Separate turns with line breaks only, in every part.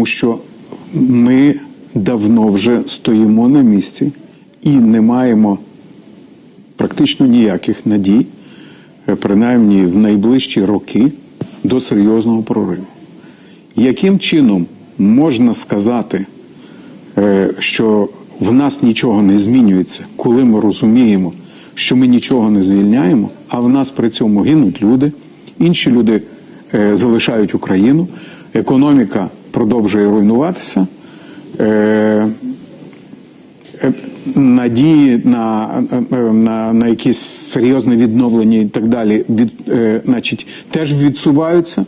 тому що ми давно вже стоїмо на місці і не маємо практично ніяких надій, е, принаймні в найближчі роки, до серйозного прориву. Яким чином можна сказати, е, що в нас нічого не змінюється, коли ми розуміємо, що ми нічого не звільняємо, а в нас при цьому гинуть люди, інші люди е, залишають Україну, економіка продовжує руйнуватися. е, е, Надії на, е, на, на якесь серйозне відновлення і так далі, від, значить, теж відсуваються.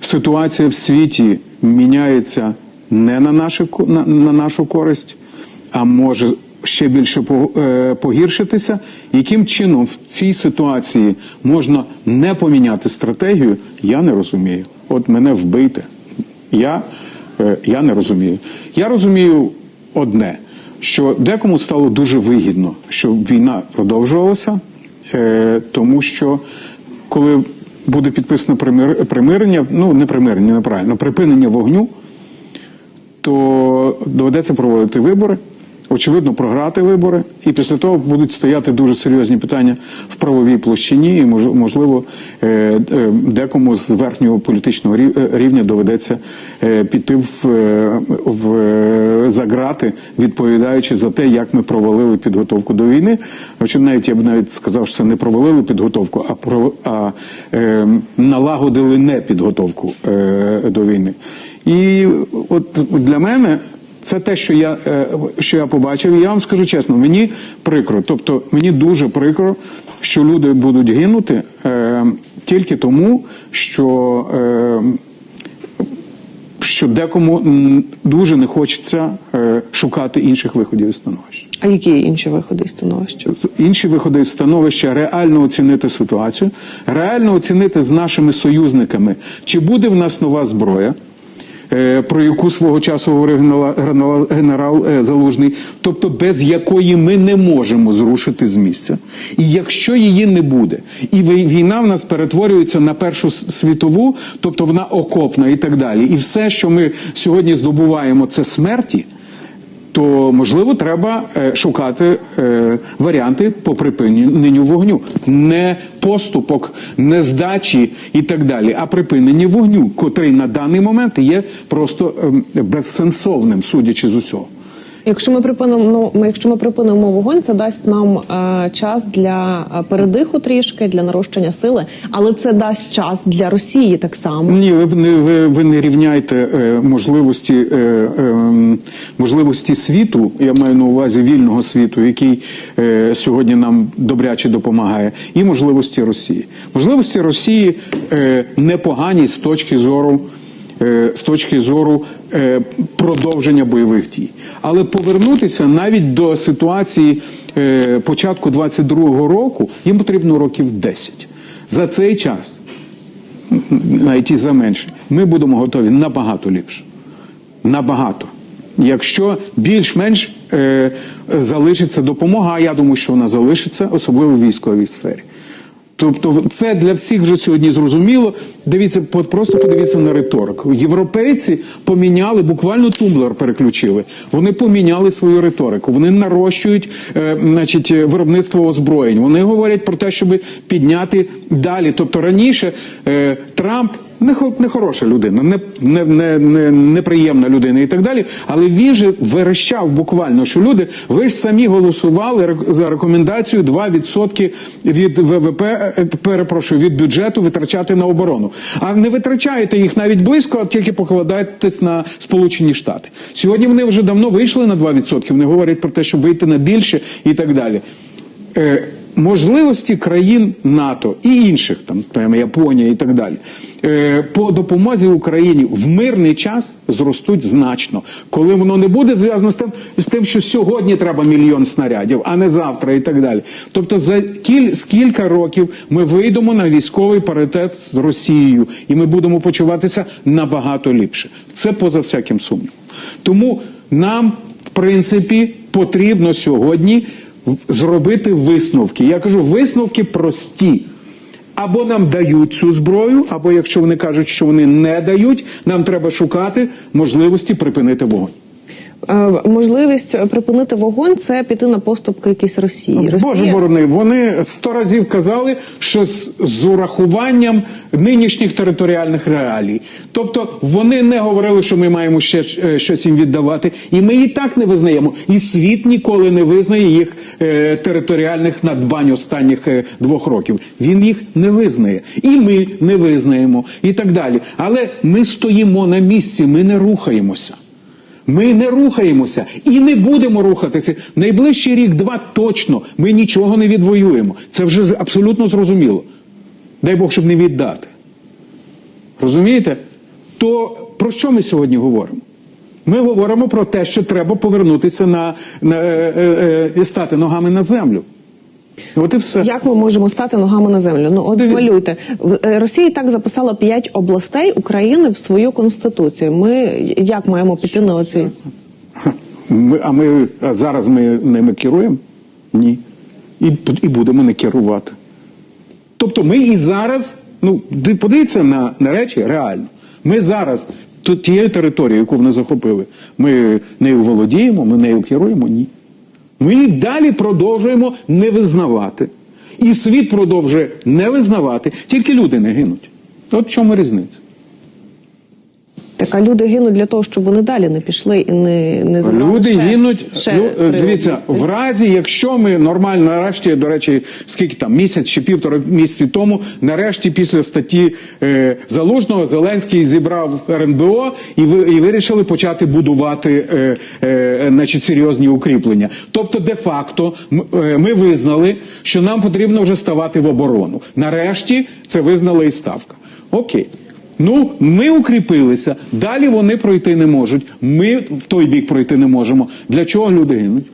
Ситуація в світі міняється не на, нашу, на, на нашу користь, а може ще більше е, погіршитися. Яким чином в цій ситуації можна не поміняти стратегію, я не розумію. От мене вбийте. Я, е, я не розумію. Я розумію одне, що декому стало дуже вигідно, щоб війна продовжувалася, е, тому що коли буде підписано примир- примирення, ну не примирення, неправильно, припинення вогню, то доведеться проводити вибори. Очевидно, програти вибори, і після того будуть стояти дуже серйозні питання в правовій площині, і мож- можливо, е, е, декому з верхнього політичного е, рівня доведеться піти в, в е, за грати, відповідаючи за те, як ми провалили підготовку до війни. Хоча навіть я б навіть сказав, що це не провалили підготовку, а про а е, налагодили не підготовку е, до війни. І от для мене це те, що я, е, що я побачив. І я вам скажу чесно, мені прикро. Тобто мені дуже прикро, що люди будуть гинути е, тільки тому, що, е, що декому дуже не хочеться шукати інших виходів із становища.
А які є інші виходи з становища?
Інші виходи з становища реально оцінити ситуацію, реально оцінити з нашими союзниками, чи буде в нас нова зброя. Е, Про яку свого часу говорив генерал- е, Залужний, тобто без якої ми не можемо зрушити з місця. І якщо її не буде, і вій- війна в нас перетворюється на першу світову, тобто вона окопна і так далі, і все, що ми сьогодні здобуваємо, це смерті то можливо треба е, шукати е, варіанти по припиненню вогню, не поступок, не здачі і так далі, а припинення вогню, котрий на даний момент є просто ем, безсенсовним, судячи з усього.
Якщо ми припинимо, ну, якщо ми припинимо вогонь, це дасть нам е, час для е, передиху трішки, для нарощення сили, але це дасть час для Росії так само.
Ні, ви не ви, ви не рівняйте е, можливості е, е, можливості світу. Я маю на увазі вільного світу, який е, сьогодні нам добряче допомагає, і можливості Росії. Можливості Росії е, непогані з точки зору. Е, З точки зору е, продовження бойових дій, але повернутися навіть до ситуації е, початку 22-го року їм потрібно років 10. За цей час навіть і за менше, ми будемо готові набагато ліпше. Набагато. Якщо більш-менш е, залишиться допомога, а я думаю, що вона залишиться, особливо в військовій сфері. Тобто, це для всіх вже сьогодні зрозуміло. Дивіться, просто подивіться на риторику. Європейці поміняли, буквально тумблер переключили. Вони поміняли свою риторику. Вони нарощують е, значить, е, виробництво озброєнь. Вони говорять про те, щоб підняти далі. Тобто раніше е, Трамп не, хо- не хороша людина, не, не, не, не, неприємна людина і так далі. Але він же верещав буквально, що люди, ви ж самі голосували за рекомендацію 2% від ВВП, е, перепрошую, від бюджету витрачати на оборону. А не витрачаєте їх навіть близько, а тільки покладаєтесь на Сполучені Штати. Сьогодні вони вже давно вийшли на 2%, вони говорять про те, щоб вийти на більше і так далі. Можливості країн НАТО і інших, там там, Японія і так далі, е, по допомозі Україні в мирний час зростуть значно, коли воно не буде зв'язано з тим, з тим, що сьогодні треба мільйон снарядів, а не завтра, і так далі. Тобто, за кіль, кілька років ми вийдемо на військовий паритет з Росією, і ми будемо почуватися набагато ліпше. Це поза всяким сумнівом. Тому нам, в принципі, потрібно сьогодні зробити висновки. Я кажу, висновки прості. Або нам дають цю зброю, або якщо вони кажуть, що вони не дають, нам треба шукати можливості припинити вогонь.
Е, Можливість припинити вогонь це піти на поступки якісь Росії.
Боже борони, вони сто разів казали, що з, з урахуванням нинішніх територіальних реалій. Тобто вони не говорили, що ми маємо ще е, щось їм віддавати, і ми і так не визнаємо. І світ ніколи не визнає їх е, територіальних надбань останніх е, двох років. Він їх не визнає, і ми не визнаємо, і так далі. Але ми стоїмо на місці, ми не рухаємося. Ми не рухаємося і не будемо рухатися. Найближчий рік-два точно ми нічого не відвоюємо. Це вже абсолютно зрозуміло. Дай Бог, щоб не віддати. Розумієте? То про що ми сьогодні говоримо? Ми говоримо про те, що треба повернутися на, на на, е, е, і стати ногами на землю. От і все.
Як ми можемо стати ногами на землю? Ну от змалюйте. Е, Росія і так записала п'ять областей України в свою конституцію. Ми як маємо піти на оці?
Ми, а ми а зараз ми ними керуємо? Ні. І, і будемо не керувати. Тобто ми і зараз, ну, подивіться на, на речі реально. Ми зараз тією територією, яку вони захопили, ми нею володіємо, ми нею керуємо? Ні. Ми і далі продовжуємо не визнавати. І світ продовжує не визнавати, тільки люди не гинуть. От в чому різниця?
Так, а люди гинуть для того, щоб вони далі не пішли і не, не
Люди
ще,
гинуть.
ще
ну, е, дивіться, в разі, якщо ми нормально нарешті, до речі, скільки там місяць чи півтора місяці тому, нарешті, після статті е, Залужного, Зеленський зібрав РНБО і ви і вирішили почати будувати е, е, значить, серйозні укріплення. Тобто, де-факто, м- е, ми визнали, що нам потрібно вже ставати в оборону. Нарешті це визнала і ставка. Окей. Ну, ми укріпилися, далі вони пройти не можуть. Ми в той бік пройти не можемо. Для чого люди гинуть?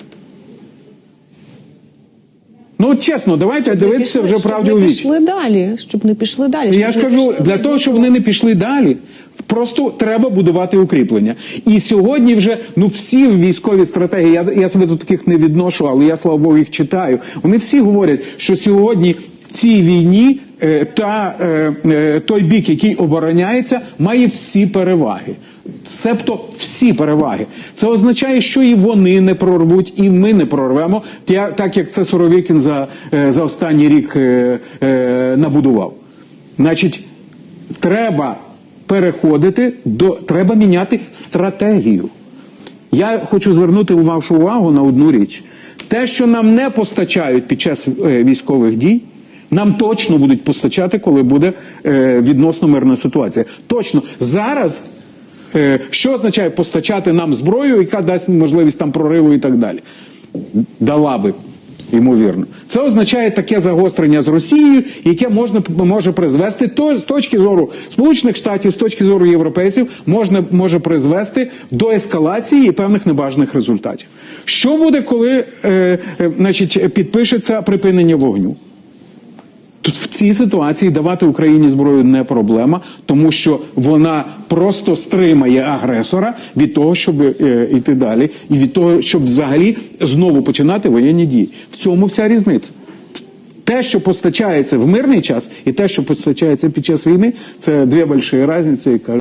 Ну, от чесно, давайте
Не
дивитися
пішли-
вже
щоб
правді у
не пішли далі, щоб не пішли далі.
Я ж кажу, для того, щоб вони не пішли далі, просто треба будувати укріплення. І сьогодні вже ну всі військові стратегії, я, я себе до таких не відношу, але я слава Богу їх читаю. Вони всі говорять, що сьогодні в цій війні та е, е, той бік, який обороняється, має всі переваги. Себто всі переваги. Це означає, що і вони не прорвуть, і ми не прорвемо, так як це Суровікін за, е, за останній рік е, е, набудував. Значить, треба переходити до треба міняти стратегію. Я хочу звернути вашу увагу на одну річ: те, що нам не постачають під час е, військових дій. Нам точно будуть постачати, коли буде е, відносно мирна ситуація. Точно зараз, е, що означає постачати нам зброю, яка дасть можливість там прориву і так далі. Дала би, ймовірно. Це означає таке загострення з Росією, яке можна може призвести то з точки зору Сполучених Штатів, з точки зору європейців, можна може призвести до ескалації і певних небажаних результатів. Що буде, коли е, е, значить, підпишеться припинення вогню? Тут в цій ситуації давати Україні зброю не проблема, тому що вона просто стримає агресора від того, щоб е, йти далі, і від того, щоб взагалі знову починати воєнні дії. В цьому вся різниця. Те, що постачається в мирний час, і те, що постачається під час війни, це дві великі різниці, яка